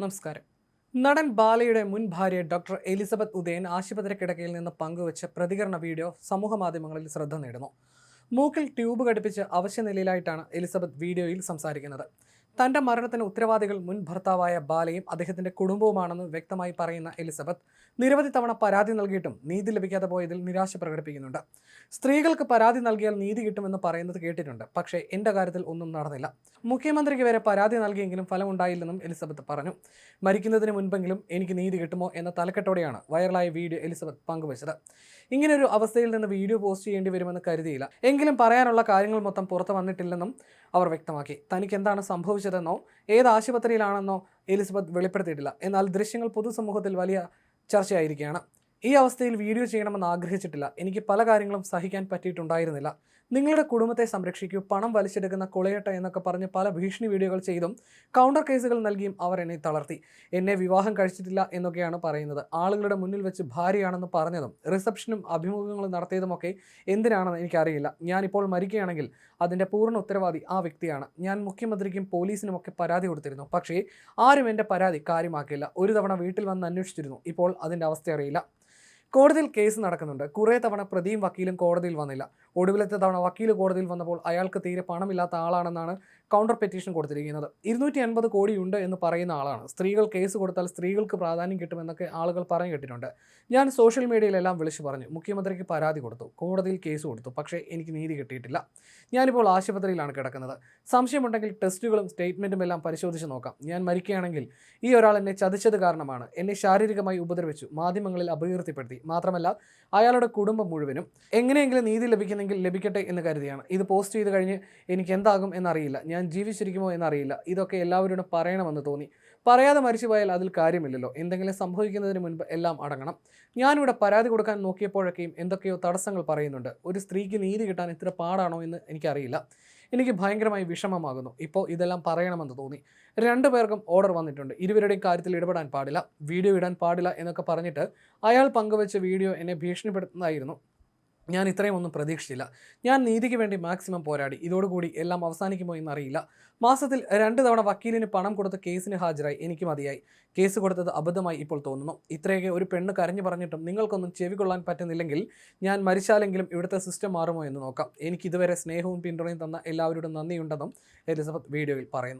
നമസ്കാരം. നടൻ ബാലയുടെ മുൻ ഭാര്യ ഡോക്ടർ എലിസബത്ത് ഉദയൻ ആശുപത്രി കിടക്കയിൽ നിന്ന് പങ്കുവച്ച പ്രതികരണ വീഡിയോ സമൂഹമാധ്യമങ്ങളിൽ ശ്രദ്ധ നേടുന്നു. മൂക്കിൽ ട്യൂബ് ഘടിപ്പിച്ച് അവശ്യനിലയിലായിട്ടാണ് എലിസബത്ത് വീഡിയോയിൽ സംസാരിക്കുന്നത്. തന്റെ മരണത്തിന് ഉത്തരവാദികൾ മുൻ ഭർത്താവായ ബാലയും അദ്ദേഹത്തിന്റെ കുടുംബവുമാണെന്ന് വ്യക്തമായി പറയുന്ന എലിസബത്ത് നിരവധി തവണ പരാതി നൽകിയിട്ടും നീതി ലഭിക്കാതെ പോയതിൽ നിരാശ പ്രകടിപ്പിക്കുന്നുണ്ട്. സ്ത്രീകൾക്ക് പരാതി നൽകിയാൽ നീതി കിട്ടുമെന്ന് പറയുന്നത് കേട്ടിട്ടുണ്ട്. പക്ഷേ എന്റെ കാര്യത്തിൽ ഒന്നും നടന്നില്ല. മുഖ്യമന്ത്രിക്ക് വരെ പരാതി നൽകിയെങ്കിലും ഫലമുണ്ടായില്ലെന്നും എലിസബത്ത് പറഞ്ഞു. മരിക്കുന്നതിന് മുൻപെങ്കിലും എനിക്ക് നീതി കിട്ടുമോ എന്ന തലക്കെട്ടോടെയാണ് വൈറലായ വീഡിയോ എലിസബത്ത് പങ്കുവച്ചത്. ഇങ്ങനൊരു അവസ്ഥയിൽ നിന്ന് വീഡിയോ പോസ്റ്റ് ചെയ്യേണ്ടി വരുമെന്ന് കരുതിയില്ല. എങ്കിലും പറയാനുള്ള കാര്യങ്ങൾ മൊത്തം പുറത്തു വന്നിട്ടില്ലെന്നും അവർ വ്യക്തമാക്കി. തനിക്ക് എന്താണ് സംഭവിച്ചതെന്നോ ഏത് ആശുപത്രിയിലാണെന്നോ എലിസബത്ത് വെളിപ്പെടുത്തിയിട്ടില്ല. എന്നാൽ ദൃശ്യങ്ങൾ പൊതുസമൂഹത്തിൽ വലിയ ചർച്ചയായിരിക്കുകയാണ്. ഈ അവസ്ഥയിൽ വീഡിയോ ചെയ്യണമെന്ന് ആഗ്രഹിച്ചിട്ടില്ല. എനിക്ക് പല കാര്യങ്ങളും സഹിക്കാൻ പറ്റിയിട്ടുണ്ടായിരുന്നില്ല. നിങ്ങളുടെ കുടുംബത്തെ സംരക്ഷിക്കൂ പണം വലിച്ചെടുക്കുന്ന കൊളയട്ട എന്നൊക്കെ പറഞ്ഞ് പല ഭീഷണി വീഡിയോകൾ ചെയ്തും കൗണ്ടർ കേസുകൾ നൽകിയും അവർ എന്നെ തളർത്തി. എന്നെ വിവാഹം കഴിച്ചിട്ടില്ല എന്നൊക്കെയാണ് പറയുന്നത്. ആളുകളുടെ മുന്നിൽ വെച്ച് ഭാര്യയാണെന്ന് പറഞ്ഞതും റിസപ്ഷനും അഭിമുഖങ്ങളും നടത്തിയതുമൊക്കെ എന്തിനാണെന്ന് എനിക്കറിയില്ല. ഞാനിപ്പോൾ മരിക്കുകയാണെങ്കിൽ അതിന്റെ പൂർണ ഉത്തരവാദി ആ വ്യക്തിയാണ്. ഞാൻ മുഖ്യമന്ത്രിക്കും പോലീസിനുമൊക്കെ പരാതി കൊടുത്തിരുന്നു. പക്ഷേ ആരും എന്റെ പരാതി കാര്യമാക്കിയില്ല. ഒരു തവണ വീട്ടിൽ വന്ന് അന്വേഷിച്ചിരുന്നു. ഇപ്പോൾ അതിന്റെ അവസ്ഥ അറിയില്ല. കോടതിയിൽ കേസ് നടക്കുന്നുണ്ട്. കുറേ തവണ പ്രതിയും വക്കീലും കോടതിയിൽ വന്നില്ല. ഒടുവിലത്തെ തവണ വക്കീൽ കോടതിയിൽ വന്നപ്പോൾ അയാൾക്ക് തീരെ പണമില്ലാത്ത ആളാണെന്നാണ് കൗണ്ടർ പെറ്റീഷൻ കൊടുത്തിരിക്കുന്നത്. ഇരുന്നൂറ്റി അൻപത് ഉണ്ട് എന്ന് പറയുന്ന ആളാണ്. സ്ത്രീകൾ കേസ് കൊടുത്താൽ സ്ത്രീകൾക്ക് പ്രാധാന്യം കിട്ടുമെന്നൊക്കെ ആളുകൾ പറഞ്ഞു കേട്ടിട്ടുണ്ട്. ഞാൻ സോഷ്യൽ മീഡിയയിലെല്ലാം വിളിച്ചു പറഞ്ഞു. മുഖ്യമന്ത്രിക്ക് പരാതി കൊടുത്തു. കോടതിയിൽ കേസ് കൊടുത്തു. പക്ഷേ എനിക്ക് നീതി കിട്ടിയിട്ടില്ല. ഞാനിപ്പോൾ ആശുപത്രിയിലാണ് കിടക്കുന്നത്. സംശയമുണ്ടെങ്കിൽ ടെസ്റ്റുകളും സ്റ്റേറ്റ്മെന്റും എല്ലാം പരിശോധിച്ച് നോക്കാം. ഞാൻ മരിക്കുകയാണെങ്കിൽ ഈ ഒരാൾ എന്നെ ചതിച്ചത് കാരണമാണ്. എന്നെ ശാരീരികമായി ഉപദ്രവിച്ചു. മാധ്യമങ്ങളിൽ അപകീർത്തിപ്പെടുത്തി. മാത്രമല്ല അയാളുടെ കുടുംബം മുഴുവനും എങ്ങനെയെങ്കിലും നീതി ലഭിക്കുന്നെങ്കിൽ ലഭിക്കട്ടെ എന്ന് കരുതിയാണ്. ഇത് പോസ്റ്റ് ചെയ്ത് കഴിഞ്ഞ് എനിക്ക് എന്താകും എന്നറിയില്ല. ഞാൻ ജീവിച്ചിരിക്കുമോ എന്നറിയില്ല. ഇതൊക്കെ എല്ലാവരോടും പറയണമെന്ന് തോന്നി. പറയാതെ മരിച്ചു പോയാൽ അതിൽ കാര്യമില്ലല്ലോ. എന്തെങ്കിലും സംഭവിക്കുന്നതിന് മുൻപ് എല്ലാം അടങ്ങണം. ഞാനിവിടെ പരാതി കൊടുക്കാൻ നോക്കിയപ്പോഴൊക്കെയും എന്തൊക്കെയോ തടസ്സങ്ങൾ പറയുന്നുണ്ട്. ഒരു സ്ത്രീക്ക് നീതി കിട്ടാൻ ഇത്ര പാടാണോ എന്ന് എനിക്കറിയില്ല. എനിക്ക് ഭയങ്കരമായി വിഷമമാകുന്നു. ഇപ്പോൾ ഇതെല്ലാം പറയണമെന്ന് തോന്നി. രണ്ടു പേർക്കും ഓർഡർ വന്നിട്ടുണ്ട്. ഇരുവരുടെയും കാര്യത്തിൽ ഇടപെടാൻ പാടില്ല. വീഡിയോ ഇടാൻ പാടില്ല എന്നൊക്കെ പറഞ്ഞിട്ട് അയാൾ പങ്കുവച്ച വീഡിയോ എന്നെ ഭീഷണിപ്പെടുത്തുന്നതായിരുന്നു. ഞാൻ ഇത്രയും ഒന്നും പ്രതീക്ഷിച്ചില്ല. ഞാൻ നീതിക്ക് വേണ്ടി മാക്സിമം പോരാടി. ഇതോടുകൂടി എല്ലാം അവസാനിക്കുമോ എന്നറിയില്ല. മാസത്തിൽ രണ്ട് തവണ വക്കീലിന് പണം കൊടുത്ത് കേസിന് ഹാജരായി. എനിക്ക് മതിയായി. കേസ് കൊടുത്തത് അബദ്ധമായി ഇപ്പോൾ തോന്നുന്നു. ഇത്രയൊക്കെ ഒരു പെണ്ണ് കരഞ്ഞു പറഞ്ഞിട്ടും നിങ്ങൾക്കൊന്നും ചെവികൊള്ളാൻ പറ്റുന്നില്ലെങ്കിൽ ഞാൻ മരിച്ചാലെങ്കിലും ഇവിടുത്തെ സിസ്റ്റം മാറുമോ എന്ന് നോക്കാം. എനിക്ക് ഇതുവരെ സ്നേഹവും പിന്തുണയും തന്ന എല്ലാവരോടും നന്ദിയുണ്ടെന്നും എലിസബത്ത് വീഡിയോയിൽ പറയുന്നു.